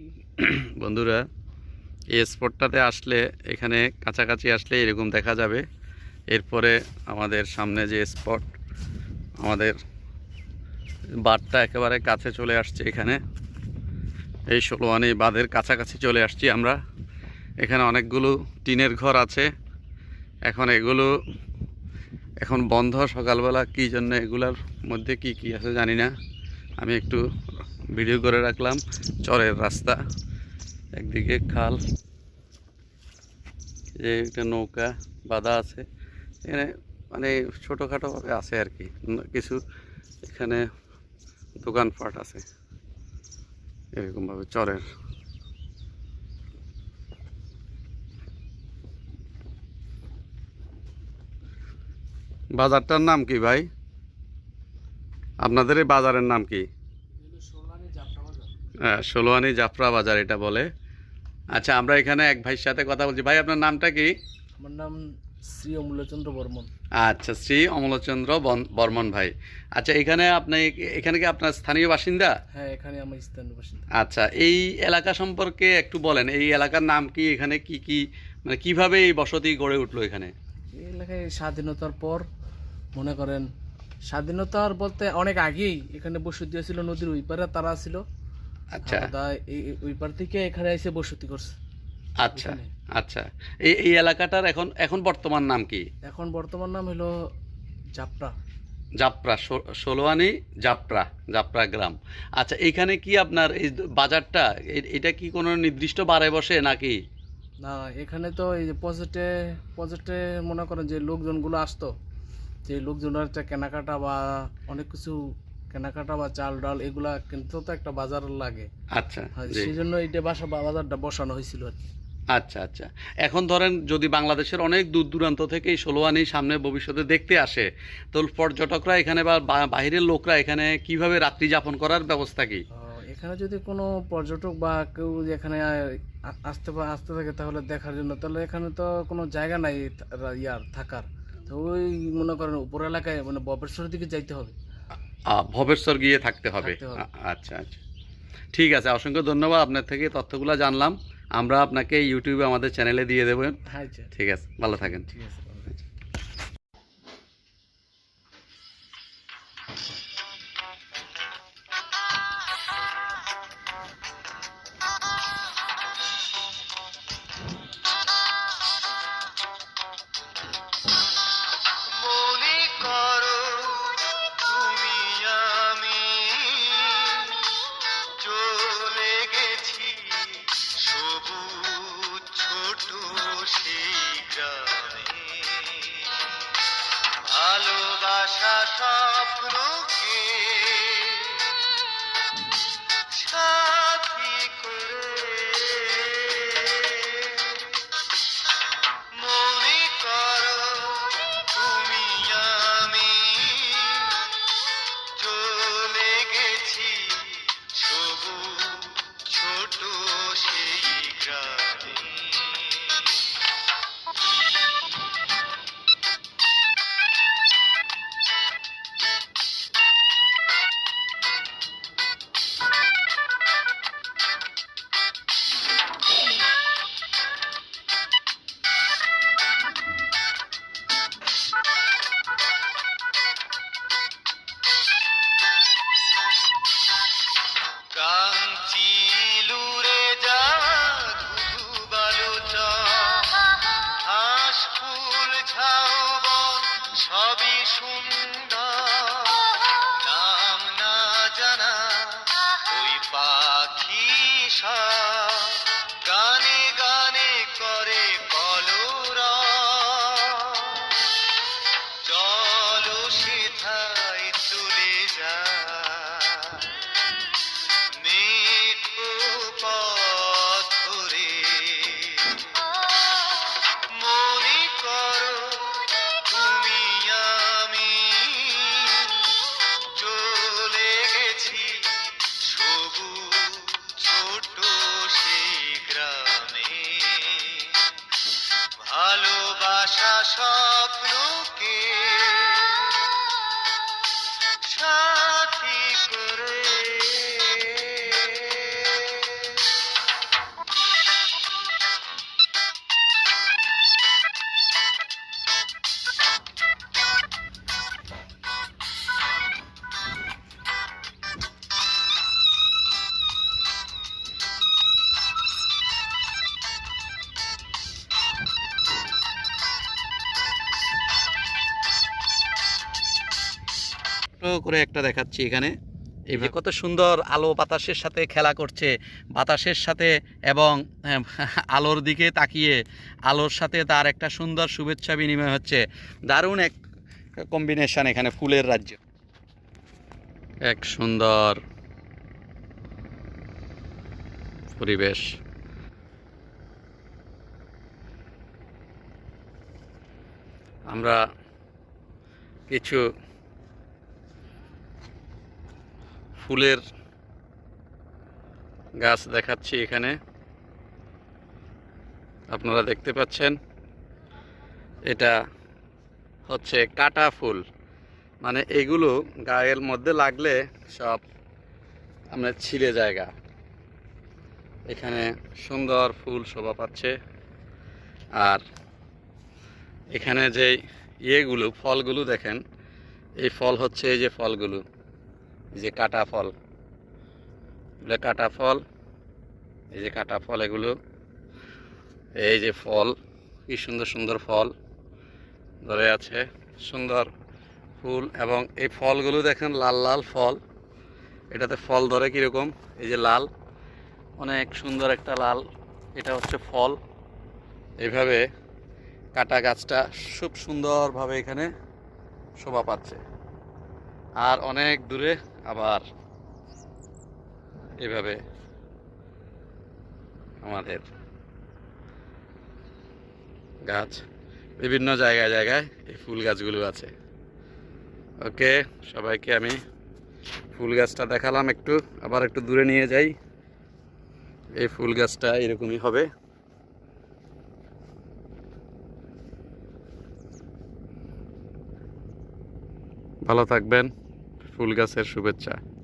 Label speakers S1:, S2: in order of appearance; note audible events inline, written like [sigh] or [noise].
S1: [clears throat] বন্ধুরা, এই স্পটটাতে আসলে, এখানে কাছাকাছি আসলে এরকম দেখা যাবে। এরপরে আমাদের সামনে যে স্পট আমাদের বাঁধটা একেবারে কাছে চলে আসছে এখানে। এই ষোলোয়ানি বাঁধের কাছাকাছি চলে আসছি আমরা। এখানে অনেকগুলো টিনের ঘর আছে। এখন এগুলো, এখন বন্ধ সকালবেলা, কী জন্য এগুলার মধ্যে কি কি আছে জানি না। আমি একটু ভিডিও করে রাখলাম। চরের রাস্তা, একদিকে খাল যে একটা নৌকা বাঁধা আছে। এখানে মানে ছোটোখাটোভাবে আছে আর কি। কিছু এখানে দোকানপাট আছে। এরকমভাবে চরের। বাজারটার নাম কি ভাই? আপনাদের এই বাজারের নাম কি? হ্যাঁ ষোলোয়ানি জাফরা বাজার এটা বলে। আচ্ছা আমরা এখানে এক ভাইয়ের সাথে কথা বলছি। ভাই আপনার নামটা কি?
S2: আমার নাম শ্রী অমূল্যচন্দ্র বর্মন।
S1: আচ্ছা শ্রী অমলচন্দ্র বর্মন ভাই। আচ্ছা এখানে আপনি এখানে কি আপনার স্থানীয় বাসিন্দা?
S2: হ্যাঁ এখানে আমার স্থানীয় বাসিন্দা।
S1: আচ্ছা এই এলাকা সম্পর্কে একটু বলেন। এই এলাকার নাম কি? এখানে কি কি মানে কীভাবে এই বসতি গড়ে উঠল এখানে?
S2: এই এলাকায় স্বাধীনতার পর মনে করেন স্বাধীনতার বলতে অনেক আগেই এখানে বসতি ছিল নদীর ওই পারে তারা ছিল।
S1: আচ্ছা।
S2: ওই পার থেকে এখানে এসে বসতি করছে।
S1: আচ্ছা আচ্ছা। এই এই এলাকাটার এখন এখন বর্তমান নাম কি?
S2: এখন বর্তমান নাম হলো জাপরা
S1: জাপরা ষোলোয়ানি জাপরা জাপরা গ্রাম। আচ্ছা এইখানে কি আপনার এই বাজারটা এটা কি কোনো নির্দিষ্ট বারে বসে নাকি?
S2: না এখানে তো এই যে পজেটে পজেটে মনে করেন যে লোকজনগুলো আসতো যে লোকজনের একটা কেনাকাটা বা অনেক কিছু কেনাকাটা বা চাল ডাল এগুলা কিন্তু তো একটা বাজার লাগে।
S1: আচ্ছা
S2: সেই জন্য এইটা বাসা বাজারটা বসানো হয়েছিল আর কি।
S1: আচ্ছা আচ্ছা। এখন ধরেন যদি বাংলাদেশের অনেক দূর দূরান্ত থেকে এই ষোলোয়ানি সামনে ভবিষ্যতে দেখতে আসে তো পর্যটকরা এখানে বা বা- বাইরের লোকরা এখানে কীভাবে রাত্রি যাপন করার ব্যবস্থা কি?
S2: এখানে যদি কোনো পর্যটক বা কেউ এখানে আসতে বা আসতে থাকে তাহলে দেখার জন্য তাহলে এখানে তো কোনো জায়গা নাই ইয়ার থাকার। তো ওই মনে করেন উপর এলাকায় মানে ববেশ্বরের দিকে যাইতে হবে।
S1: ভবেশ্বর গিয়ে থাকতে হবে। আচ্ছা আচ্ছা। ঠিক আছে অসংখ্য ধন্যবাদ। আপনার থেকে তথ্যগুলো জানলাম। আমরা আপনাকে ইউটিউবে আমাদের চ্যানেলে দিয়ে দেবেন
S2: আচ্ছা।
S1: ঠিক আছে ভালো থাকেন।
S2: ঠিক আছে।
S3: ভালোবাসা স্বপ্নকে সাথী করে। আমি চলে গেছি ছোট God.
S1: ছোট্ট করে একটা দেখাচ্ছি এখানে। এই যে কত সুন্দর আলো বাতাসের সাথে খেলা করছে বাতাসের সাথে এবং [laughs] আলোর দিকে তাকিয়ে আলোর সাথে তার একটা সুন্দর শুভেচ্ছা বিনিময় হচ্ছে। দারুণ এক কম্বিনেশন এখানে ফুলের রাজ্য। এক সুন্দর পরিবেশ। আমরা কিছু ফুলের গাছ দেখাচ্ছি এখানে। আপনারা দেখতে পাচ্ছেন, এটা হচ্ছে কাটা ফুল। মানে এগুলো গায়ের মধ্যে লাগলে সব আপনার ছিঁড়ে জায়গা। এখানে সুন্দর ফুল শোভা পাচ্ছে। আর এখানে যে ইয়েগুলো, ফলগুলো দেখেন, এই ফল হচ্ছে এই যে ফলগুলো। যে কাটা ফল। এগুলো কাটা ফল, এই যে কাটা ফল এগুলো, এই যে ফল, কি সুন্দর সুন্দর ফল ধরে আছে, সুন্দর ফুল এবং এই ফলগুলো দেখেন লাল লাল ফল। এটাতে ফল ধরে কীরকম? এই যে লাল, অনেক সুন্দর একটা লাল। এটা হচ্ছে ফল। এইভাবে কাটা গাছটা খুব সুন্দরভাবে এখানে শোভা পাচ্ছে। আর অনেক দূরে আবার এভাবে আমাদের গাছ বিভিন্ন জায়গায় জায়গায় এই ফুল গাছগুলো আছে। ওকে, সবাইকে আমি ফুল গাছটা দেখালাম একটু, আবার একটু দূরে নিয়ে যাই। এই ফুল গাছটা এরকমই হবে। ভালো থাকবেন। ফুল গাছের শুভেচ্ছা।